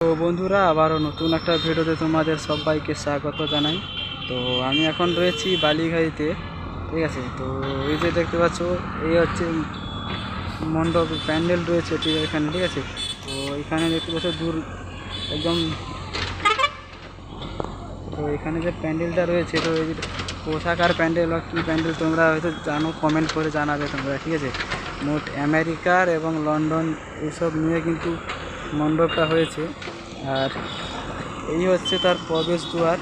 তো বন্ধুরা, আবারও নতুন একটা ভিডিওতে তোমাদের সবাইকে স্বাগত জানাই। তো আমি এখন রয়েছি বালিঘাইতে, ঠিক আছে? তো এই যে দেখতে পাচ্ছ, এই হচ্ছে মণ্ডপ, প্যান্ডেল রয়েছে ঠিক এখানে, ঠিক আছে? তো এখানে দেখতে পাচ্ছ, দূর একদম তো এখানে যে প্যান্ডেলটা রয়েছে, তো এই কোথাকার প্যান্ডেল, বা কী প্যান্ডেল তোমরা হয়তো জানো কমেন্ট করে জানাবে তোমরা, ঠিক আছে? মোট আমেরিকার এবং লন্ডন এইসব নিয়ে কিন্তু মণ্ডপটা হয়েছে। আর এই হচ্ছে তার প্রবেশ দুয়ার।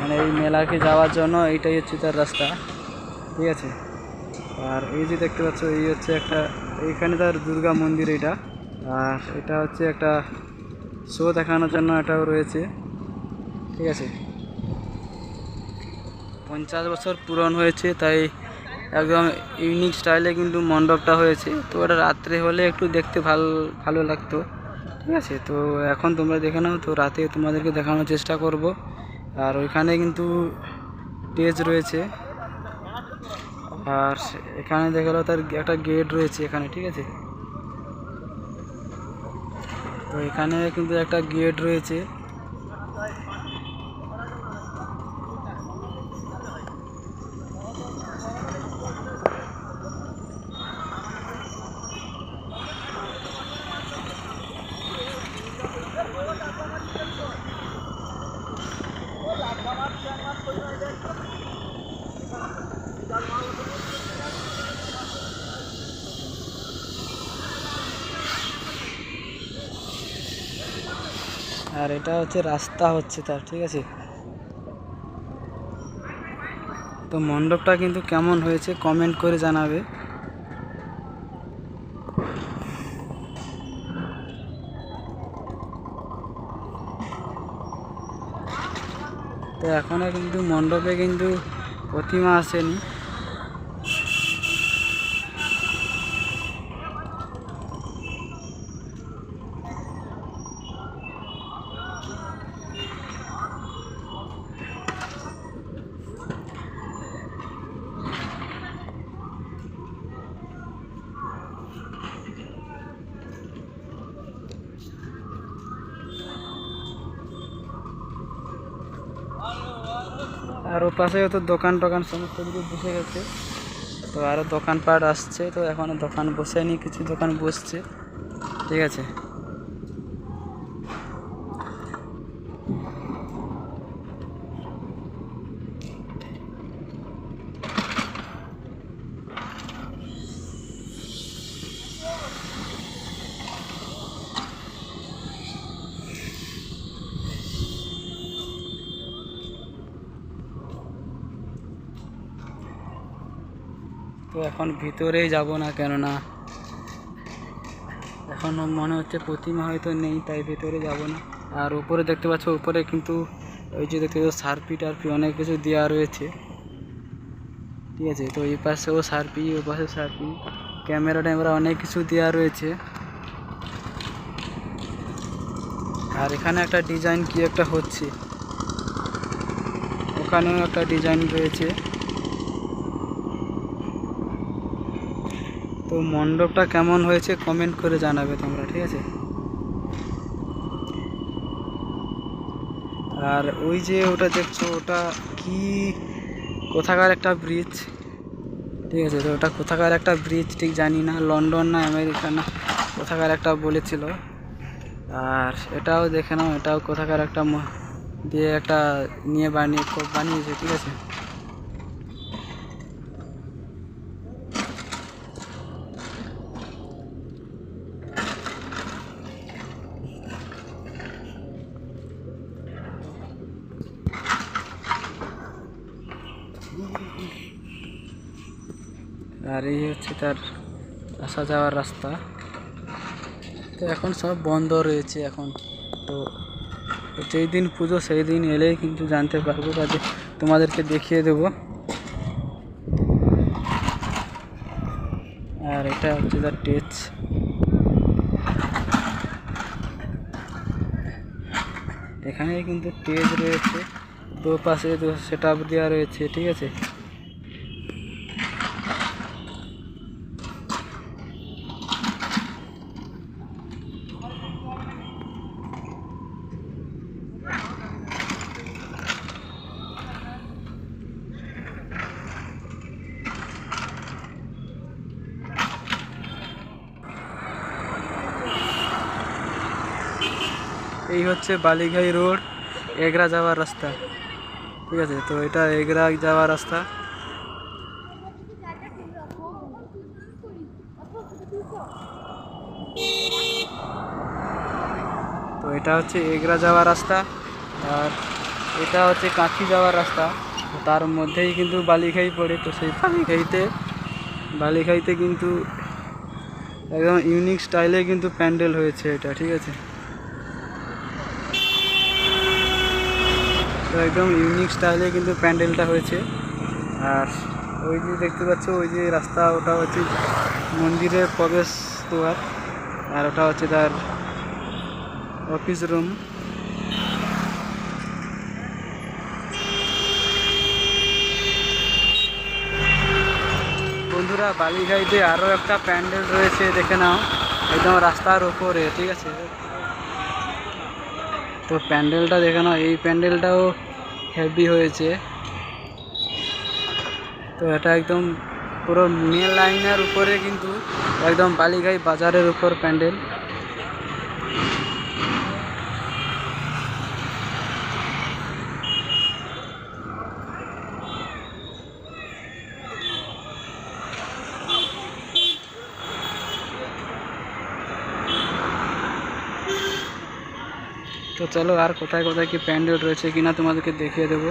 মানে এই মেলাকে যাওয়ার জন্য এইটাই হচ্ছে তার রাস্তা। ঠিক আছে? আর এই যে দেখতে পাচ্ছ, এই হচ্ছে একটা, এইখানে তার দুর্গা মন্দির এটা আর এটা হচ্ছে একটা শো দেখানোর জন্য এটাও রয়েছে। ঠিক আছে? পঞ্চাশ বছর পূরণ হয়েছে, তাই একদম ইউনিক স্টাইলে কিন্তু মণ্ডপটা হয়েছে। তো ওটা রাত্রে হলে একটু দেখতে ভালো ভালো লাগতো। ঠিক আছে? তো এখন তোমরা দেখে নাও, তো রাতে তোমাদেরকে দেখানোর চেষ্টা করব। আর ওইখানে কিন্তু টেজ রয়েছে। আর এখানে দেখা তার একটা গেট রয়েছে এখানে, ঠিক আছে? তো এখানে কিন্তু একটা গেট রয়েছে। আর এটা হচ্ছে রাস্তা হচ্ছে তার, ঠিক আছে? তো মণ্ডপটা কিন্তু কেমন হয়েছে কমেন্ট করে জানাবে। তো এখনও কিন্তু মণ্ডপে কিন্তু প্রতিমা আসেনি। আর ও পাশেও তো দোকান টোকান সমস্ত কিছু বসে গেছে। তো আরও দোকানপাট আসছে, তো এখনও দোকান বসেনি, কিছু দোকান বসছে। ঠিক আছে? তো এখন ভিতরেই যাব না কেননা এখন মনে হচ্ছে প্রতিমা হয়তো নেই, তাই ভিতরে যাব না। আর উপরে দেখতে পাচ্ছ, উপরে কিন্তু ওই যে দেখতে পাচ্ছ সার্পি টার্পি অনেক কিছু দেওয়া রয়েছে। ঠিক আছে, তো এই পাশেও সার্পি ওই পাশে সার্পি ক্যামেরা ট্যামেরা অনেক কিছু দেওয়া রয়েছে। আর এখানে একটা ডিজাইন কি একটা হচ্ছে? ওখানেও একটা ডিজাইন রয়েছে। তো মণ্ডপটা কেমন হয়েছে কমেন্ট করে জানাবে তোমরা, ঠিক আছে? আর ওই যে ওটা দেখছ, ওটা কি কোথাকার একটা ব্রিজ ঠিক আছে, তো ওটা কোথাকার একটা ব্রিজ ঠিক জানি না লন্ডন না আমেরিকা না, কোথাকার একটা বলেছিল। আর এটাও দেখে নাও, এটাও কোথাকার একটা দিয়ে একটা নিয়ে বানিয়ে, বানিয়েছে, ঠিক আছে? আর এই হচ্ছে তার আসা যাওয়ার রাস্তা। তো এখন সব বন্ধ রয়েছে এখন। তো যেই দিন পুজো, সেই দিন এলেই কিন্তু জানতে পারব কাজে তোমাদেরকে দেখিয়ে দেব। আর এটা হচ্ছে তার টেচ। এখানে কিন্তু টেজ রয়েছে। দুপাশে দু সেট আপ দেওয়া রয়েছে, ঠিক আছে? এই হচ্ছে বালিঘাই রোড, এগরা যাওয়ার রাস্তা। ঠিক আছে, তো এটা এগরা যাওয়ার রাস্তা। তো এটা হচ্ছে এগরা যাওয়ার রাস্তা, আর এটা হচ্ছে কাঁথি যাওয়ার রাস্তা। তার মধ্যেই কিন্তু বালিখাই পড়ে, তো সেই বালিখাইতে বালিখাইতে কিন্তু একদম ইউনিক স্টাইলে কিন্তু প্যান্ডেল হয়েছে এটা, ঠিক আছে? তো একদম ইউনিক স্টাইলে কিন্তু প্যান্ডেলটা হয়েছে। আর ওই যে দেখতে পাচ্ছ, ওই যে রাস্তা, ওটা হচ্ছে মন্দিরের প্রবেশ দুয়ার, আর ওটা হচ্ছে তার অফিস রুম বন্ধুরা বালিঘাইতে আরও একটা প্যান্ডেল রয়েছে, দেখে নাও। একদম রাস্তার ওপরে ঠিক আছে? তো প্যান্ডেলটা দেখে নাও, এই প্যান্ডেলটাও হেভি হয়েছে। তো এটা একদম পুরো মেন লাইনের উপরে কিন্তু একদম বালিঘাই বাজারের উপর প্যান্ডেল। তো চলো আর কোথায় কোথায় কি প্যান্ডেল রয়েছে কিনা তোমাদেরকে দেখিয়ে দেবো।